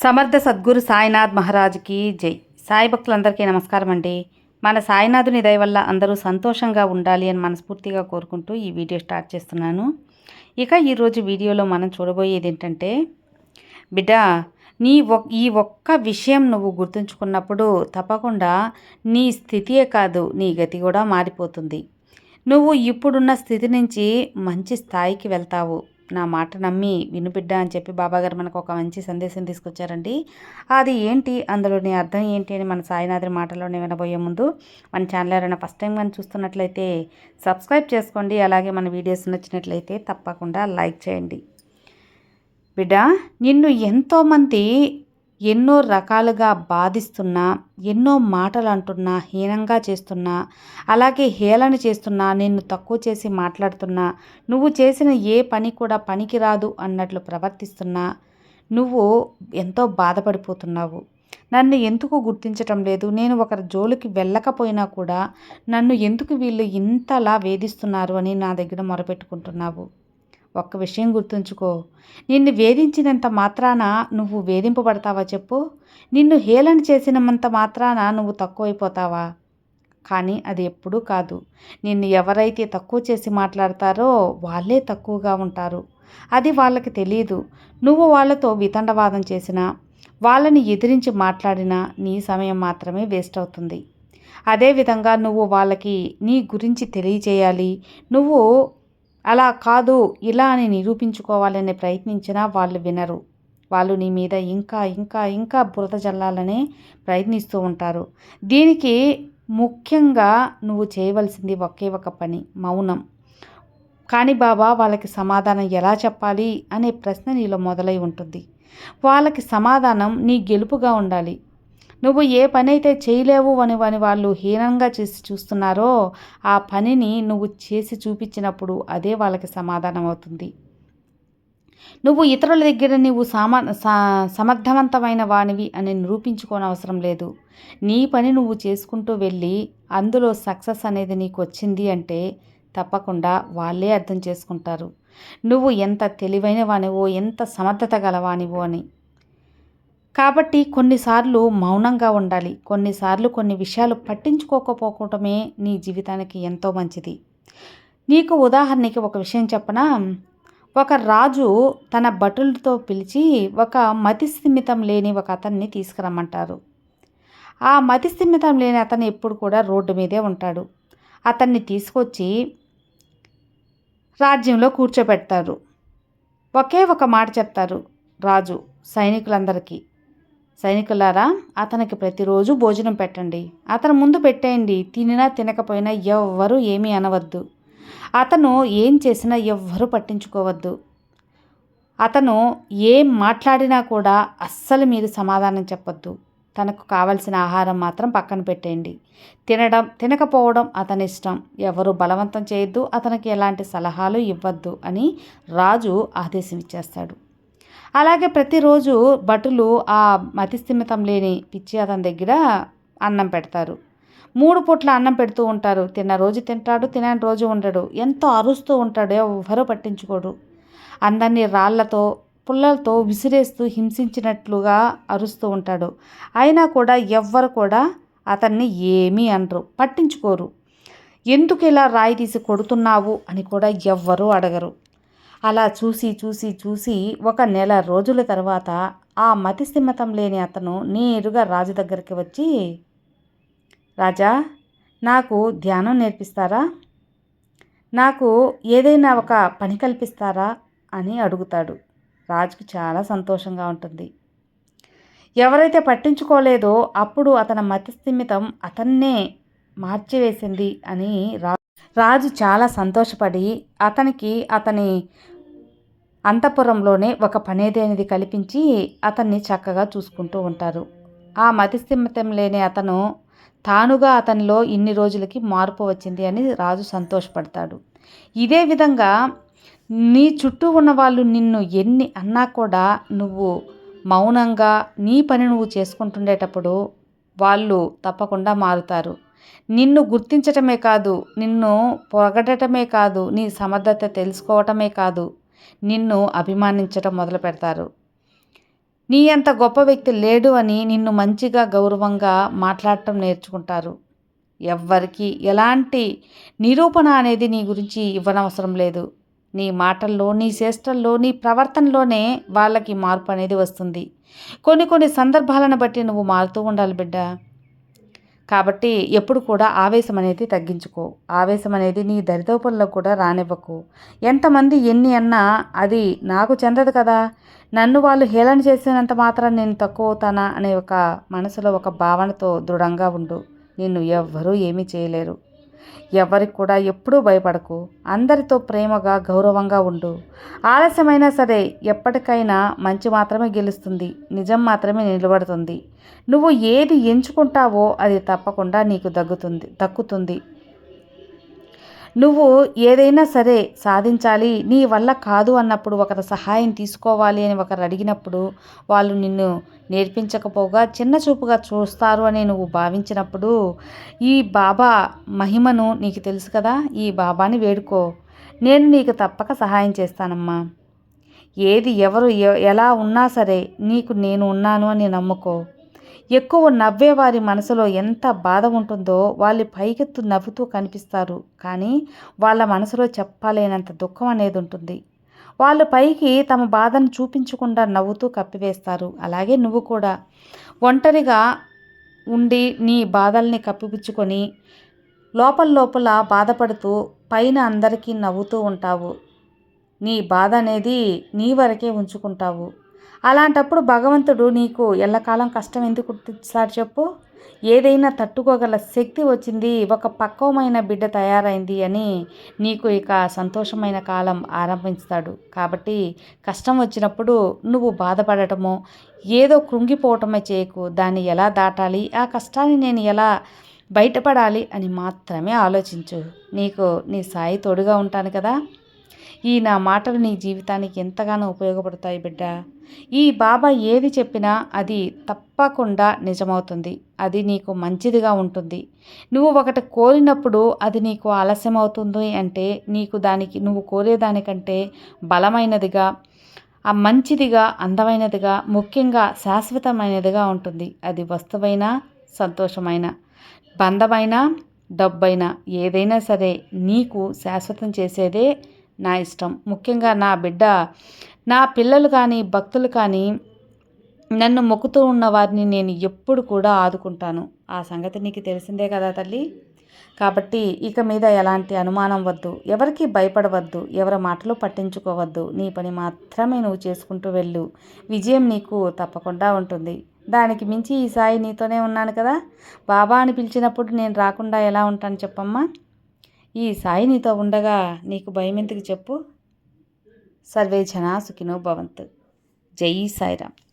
సమర్థ సద్గురు సాయినాథ్ మహారాజ్కి జై. సాయి భక్తులందరికీ నమస్కారం అండి. మన సాయినాథుని దయ వల్ల అందరూ సంతోషంగా ఉండాలి అని మనస్ఫూర్తిగా కోరుకుంటూ ఈ వీడియో స్టార్ట్ చేస్తున్నాను. ఇక ఈరోజు వీడియోలో మనం చూడబోయేది ఏంటంటే బిడ్డ నీ ఒక్ ఈ ఒక్క విషయం నువ్వు గుర్తుంచుకున్నప్పుడు తప్పకుండా నీ స్థితియే కాదు నీ గతి కూడా మారిపోతుంది. నువ్వు ఇప్పుడున్న స్థితి నుంచి మంచి స్థాయికి వెళ్తావు. నా మాట నమ్మి వినుబిడ్డ అని చెప్పి బాబాగారు మనకు ఒక మంచి సందేశం తీసుకొచ్చారండి. అది ఏంటి? అందులోని అర్థం ఏంటి అని మన సాయినాథుని మాటలోనే వినబోయే ముందు మన ఛానల్ ఎవరైనా ఫస్ట్ టైం కానీ చూస్తున్నట్లయితే సబ్స్క్రైబ్ చేసుకోండి. అలాగే మన వీడియోస్ నచ్చినట్లయితే తప్పకుండా లైక్ చేయండి. బిడ్డ నిన్ను ఎంతోమంది ఎన్నో రకాలుగా బాధిస్తున్నా ఎన్నో మాటలు అంటున్నా హీనంగా చేస్తున్నా అలాగే హేళన చేస్తున్నా నిన్ను తక్కువ చేసి మాట్లాడుతున్నా నువ్వు చేసిన ఏ పని కూడా పనికిరాదు అన్నట్లు ప్రవర్తిస్తున్నా నువ్వు ఎంతో బాధపడిపోతున్నావు. నన్ను ఎందుకు గుర్తించటం లేదు? నేను ఒకరి జోలికి వెళ్ళకపోయినా కూడా నన్ను ఎందుకు వీళ్ళు ఇంతలా వేధిస్తున్నారు అని నా దగ్గర మొరపెట్టుకుంటున్నావు? ఒక్క విషయం గుర్తుంచుకో. నిన్ను వేధించినంత మాత్రాన నువ్వు వేధింపబడతావా చెప్పు? నిన్ను హేళన చేసినంత మాత్రాన నువ్వు తక్కువైపోతావా? కానీ అది ఎప్పుడూ కాదు. నిన్ను ఎవరైతే తక్కువ చేసి మాట్లాడతారో వాళ్ళే తక్కువగా ఉంటారు. అది వాళ్ళకి తెలియదు నువ్వు వాళ్ళతో వితండవాదం చేసినా వాళ్ళని ఎదిరించి మాట్లాడినా నీ సమయం మాత్రమే వేస్ట్ అవుతుంది. అదేవిధంగా నువ్వు వాళ్ళకి నీ గురించి తెలియజేయాలి. నువ్వు అలా కాదు ఇలా అని నిరూపించుకోవాలని ప్రయత్నించినా వాళ్ళు వినరు. వాళ్ళు నీ మీద ఇంకా ఇంకా ఇంకా బురద జల్లాలనే ప్రయత్నిస్తూ ఉంటారు. దీనికి ముఖ్యంగా నువ్వు చేయవలసింది ఒకే ఒక పని మౌనం. కానీ బాబా వాళ్ళకి సమాధానం ఎలా చెప్పాలి అనే ప్రశ్న నీలో మొదలై ఉంటుంది. వాళ్ళకి సమాధానం నీ గెలుపుగా ఉండాలి. నువ్వు ఏ పని అయితే చేయలేవు అని అని వాళ్ళు హీనంగా చేసి చూస్తున్నారో ఆ పనిని నువ్వు చేసి చూపించినప్పుడు అదే వాళ్ళకి సమాధానం అవుతుంది. నువ్వు ఇతరుల దగ్గర నువ్వు సమా సమర్థవంతమైన వానివి అని నిరూపించుకోనవసరం లేదు. నీ పని నువ్వు చేసుకుంటూ వెళ్ళి అందులో సక్సెస్ అనేది నీకు వచ్చింది అంటే తప్పకుండా వాళ్ళే అర్థం చేసుకుంటారు. నువ్వు ఎంత తెలివైన వానివో ఎంత సమర్థత గలవానివో అని. కాబట్టి కొన్నిసార్లు మౌనంగా ఉండాలి. కొన్నిసార్లు కొన్ని విషయాలు పట్టించుకోకపోవటమే నీ జీవితానికి ఎంతో మంచిది. నీకు ఉదాహరణకి ఒక విషయం చెప్పనా? ఒక రాజు తన భటులతో పిలిచి ఒక మతిస్థిమితం లేని ఒక అతన్ని తీసుకురమ్మంటారు. ఆ మతిస్థిమితం లేని అతను ఎప్పుడు కూడా రోడ్డు మీదే ఉంటాడు. అతన్ని తీసుకొచ్చి రాజ్యంలో కూర్చోబెడతారు. ఒకే ఒక మాట చెప్తారు రాజు సైనికులందరికీ. సైనికులారా అతనికి ప్రతిరోజు భోజనం పెట్టండి. అతను ముందు పెట్టేయండి. తినినా తినకపోయినా ఎవ్వరూ ఏమీ అనవద్దు. అతను ఏం చేసినా ఎవ్వరూ పట్టించుకోవద్దు. అతను ఏం మాట్లాడినా కూడా అస్సలు మీరు సమాధానం చెప్పొద్దు. తనకు కావలసిన ఆహారం మాత్రం పక్కన పెట్టేయండి. తినడం తినకపోవడం అతని ఇష్టం ఎవరు బలవంతం చేయొద్దు. అతనికి ఎలాంటి సలహాలు ఇవ్వద్దు అని రాజు ఆదేశం ఇచ్చేస్తాడు. అలాగే ప్రతిరోజు భటులు ఆ మతిస్థిమితం లేని పిచ్చి అతని దగ్గర అన్నం పెడతారు. మూడు పూట్ల అన్నం పెడుతూ ఉంటారు. తిన్న రోజు తింటాడు తినని రోజు ఉండడు. ఎంతో అరుస్తూ ఉంటాడు ఎవరో పట్టించుకోడు. అందరినీ రాళ్ళతో పుల్లలతో విసిరేస్తూ హింసించినట్లుగా అరుస్తూ ఉంటాడు. అయినా కూడా ఎవ్వరు కూడా అతన్ని ఏమీ అనరు పట్టించుకోరు. ఎందుకు ఇలా రాయి తీసి కొడుతున్నావు? అని కూడా ఎవ్వరూ అడగరు. అలా చూసి చూసి చూసి ఒక నెల రోజుల తర్వాత ఆ మతిస్థిమతం లేని అతను నేరుగా రాజు దగ్గరికి వచ్చి రాజా నాకు ధ్యానం నేర్పిస్తారా? నాకు ఏదైనా ఒక పని కల్పిస్తారా? అని అడుగుతాడు. రాజుకు చాలా సంతోషంగా ఉంటుంది. ఎవరైతే పట్టించుకోలేదో అప్పుడు అతని మతిస్థిమితం అతన్నే మార్చివేసింది అని రా రాజు చాలా సంతోషపడి అతనికి అతని అంతఃపురంలోనే ఒక పనేది అనేది కల్పించి అతన్ని చక్కగా చూసుకుంటూ ఉంటారు. ఆ మతిస్థిమితం లేని అతను తానుగా అతనిలో ఇన్ని రోజులకి మార్పు వచ్చింది అని రాజు సంతోషపడతాడు. ఇదే విధంగా నీ చుట్టూ ఉన్న వాళ్ళు నిన్ను ఎన్ని అన్నా కూడా నువ్వు మౌనంగా నీ పని నువ్వు చేసుకుంటుండేటప్పుడు వాళ్ళు తప్పకుండా మారుతారు. నిన్ను గుర్తించటమే కాదు నిన్ను పొగడటమే కాదు నీ సమర్థత తెలుసుకోవటమే కాదు నిన్ను అభిమానించటం మొదలు పెడతారు. నీ అంత గొప్ప వ్యక్తి లేడు అని నిన్ను మంచిగా గౌరవంగా మాట్లాడటం నేర్చుకుంటారు. ఎవ్వరికి ఎలాంటి నిరూపణ అనేది నీ గురించి ఇవ్వనవసరం లేదు. నీ మాటల్లో నీ చేష్టల్లో నీ ప్రవర్తనలోనే వాళ్ళకి మార్పు అనేది వస్తుంది. కొన్ని కొన్ని సందర్భాలను బట్టి నువ్వు మారుతూ ఉండాలి బిడ్డ. కాబట్టి ఎప్పుడు కూడా ఆవేశం అనేది తగ్గించుకో. ఆవేశం అనేది నీ దరిదోపంలో కూడా రానివ్వకు. ఎంతమంది ఎన్ని అన్నా అది నాకు చెందదు కదా. నన్ను వాళ్ళు హేళన చేసినంత మాత్రం నేను తక్కువ అవుతానా అనే ఒక మనసులో ఒక భావనతో దృఢంగా ఉండు. నిన్ను ఎవ్వరూ ఏమీ చేయలేరు. ఎవరికి కూడా ఎప్పుడూ భయపడకు. అందరితో ప్రేమగా గౌరవంగా ఉండు. ఆలస్యమైనా సరే ఎప్పటికైనా మంచి మాత్రమే గెలుస్తుంది. నిజం మాత్రమే నిలబడుతుంది. నువ్వు ఏది ఎంచుకుంటావో అది తప్పకుండా నీకు దగ్గుతుంది దక్కుతుంది. నువ్వు ఏదైనా సరే సాధించాలి నీ వల్ల కాదు అన్నప్పుడు ఒకరి సహాయం తీసుకోవాలి అని ఒకరు అడిగినప్పుడు వాళ్ళు నిన్ను నేర్పించకపోగా చిన్న చూపుగా చూస్తారు అని నువ్వు భావించినప్పుడు ఈ బాబా మహిమను నీకు తెలుసు కదా ఈ బాబాని వేడుకో. నేను నీకు తప్పక సహాయం చేస్తానమ్మా. ఏది ఎవరు ఎలా ఉన్నా సరే నీకు నేను ఉన్నాను అని నమ్ముకో. ఎక్కువ నవ్వే వారి మనసులో ఎంత బాధ ఉంటుందో వాళ్ళు పైకెత్తు నవ్వుతూ కనిపిస్తారు. కానీ వాళ్ళ మనసులో చెప్పలేనంత దుఃఖం అనేది ఉంటుంది. వాళ్ళు పైకి తమ బాధను చూపించకుండా నవ్వుతూ కప్పివేస్తారు. అలాగే నువ్వు కూడా. ఒంటరిగా ఉండి నీ బాధల్ని కప్పిపుచ్చుకొని లోపల లోపల బాధపడుతూ పైన అందరికీ నవ్వుతూ ఉంటావు. నీ బాధ అనేది నీ వరకే ఉంచుకుంటావు. అలాంటప్పుడు భగవంతుడు నీకు ఎల్లకాలం కష్టం ఎందుకు సార్ చెప్పు? ఏదైనా తట్టుకోగల శక్తి వచ్చింది ఒక పక్వమైన బిడ్డ తయారైంది అని నీకు ఇక సంతోషమైన కాలం ఆరంభిస్తాడు. కాబట్టి కష్టం వచ్చినప్పుడు నువ్వు బాధపడటమో ఏదో కృంగిపోవటమే చేయకు. దాన్ని ఎలా దాటాలి ఆ కష్టాన్ని నేను ఎలా బయటపడాలి అని మాత్రమే ఆలోచించు. నీకు నీ సాయి తోడుగా ఉంటాను కదా. ఈ నా మాటలు నీ జీవితానికి ఎంతగానో ఉపయోగపడతాయి బిడ్డ. ఈ బాబా ఏది చెప్పినా అది తప్పకుండా నిజమవుతుంది. అది నీకు మంచిదిగా ఉంటుంది. నువ్వు ఒకటి కోరినప్పుడు అది నీకు ఆలస్యం అవుతుంది అంటే నీకు దానికి నువ్వు కోరేదానికంటే బలమైనదిగా ఆ మంచిదిగా అందమైనదిగా ముఖ్యంగా శాశ్వతమైనదిగా ఉంటుంది. అది వస్తువైన సంతోషమైన బంధమైన డబ్బైనా ఏదైనా సరే నీకు శాశ్వతం చేసేదే నా ఇష్టం. ముఖ్యంగా నా బిడ్డ నా పిల్లలు కానీ భక్తులు కానీ నన్ను మొక్కుతూ ఉన్న వారిని నేను ఎప్పుడు కూడా ఆదుకుంటాను. ఆ సంగతి నీకు తెలిసిందే కదా తల్లి? కాబట్టి ఇక మీద ఎలాంటి అనుమానం వద్దు. ఎవరికి భయపడవద్దు. ఎవరి మాటలు పట్టించుకోవద్దు. నీ పని మాత్రమే నువ్వు చేసుకుంటూ వెళ్ళు. విజయం నీకు తప్పకుండా ఉంటుంది. దానికి మించి ఈ సాయి నీతోనే ఉన్నాను కదా? బాబా అని పిలిచినప్పుడు నేను రాకుండా ఎలా ఉంటాను చెప్పమ్మా? ఈ సాయి నీతో ఉండగా నీకు భయం ఎందుకు చెప్పు. సర్వే జనా సుఖినో భవంతు. జై సాయిరామ్.